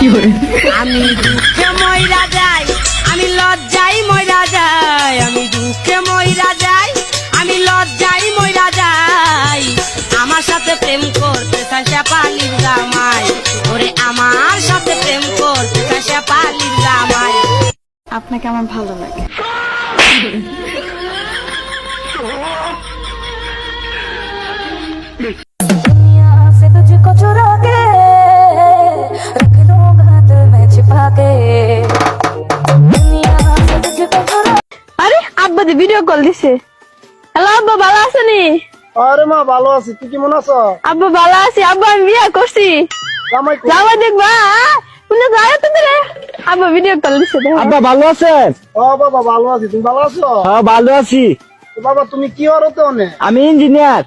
আমি দুঃখে ময়রা যাই আমি লজ্জাই ময়রা যাই আমি দুঃখে ময়রা যাই আমি লজ্জাই ময়রা যাই। আমার সাথে প্রেম করতে চাষা পালির জামাই ওরে আমার সাথে প্রেম করতে চাষা পালির জামাই। আপনাকে আমার ভালো লাগে। আব্বা দি ভিডিও কল দিছে। হ্যালো আব্বা ভালো আছেনি আরে মা ভালো আছি। তুই কেমন আছো? আব্বা ভালো আছি। আব্বা আমি বিয়ে করছি। জামাই দেখবা শুনে যায় তো দিলে আব্বা ভিডিও কল দিছে দেখো। আব্বা ভালো আছেন? ও বাবা ভালো আছি। তুমি ভালো আছো? হ্যাঁ ভালো আছি। তো বাবা তুমি কি হরো তো অনে আমি ইঞ্জিনিয়ার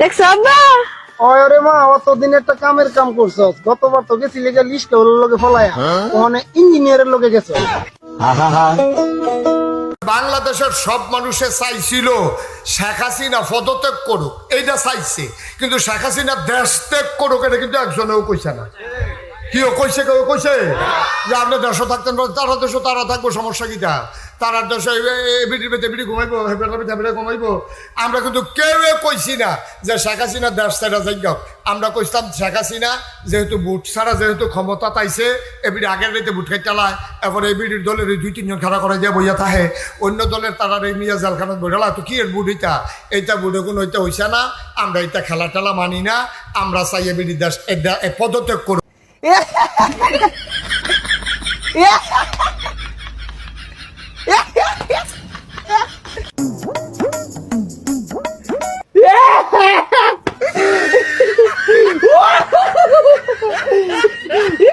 দেখছ আব্বা? ওরে মা অতদিন একটা কামের কাম করছ। গতবার তো গেছি লেগে লিস্ট হলো লোকে ফলায়া। ওখানে ইঞ্জিনিয়ারের লোকে গেছো। বাংলাদেশের সব মানুষে চাইছিল শেখ হাসিনা পদত্যাগ করুক, এইটা চাইছে। কিন্তু শেখ হাসিনা দেশ ত্যাগ করুক, এটা কিন্তু একজনেও কইছে না। কেউ কইছে কেউ কইছে? যে আপনি দেশে থাকতেন তারা দেশও তারা থাকব, সমস্যা কিটা? তারা দেশে এবিডি বেতে এবিডি ঘুমাইবো হেবেটা বেতে হেবেটা ঘুমাইবো। আমরা কিন্তু কেউ কইছি না যে শেখ হাসিনা দেশ ছাড়া যাই হোক। আমরা কইতাম শেখ হাসিনা যেহেতু বুট ছাড়া যেহেতু ক্ষমতা পাইছে এবিডি আগের রেতে বুট খাই চালায় এখন এবিডির দলের দুই, তিনজন খাড়া করে দিয়ে বইয়া থাকে। অন্য দলের তারা এই মিয়া জালখানাত বইলা তো কি এর বুট এইটা? এইটা বুটে কোনো ওইটা হইছে না। আমরা এটা খেলা টেলা মানি না। আমরা চাই এবিডি দেশ পদত্যাগ করুক। Yeah!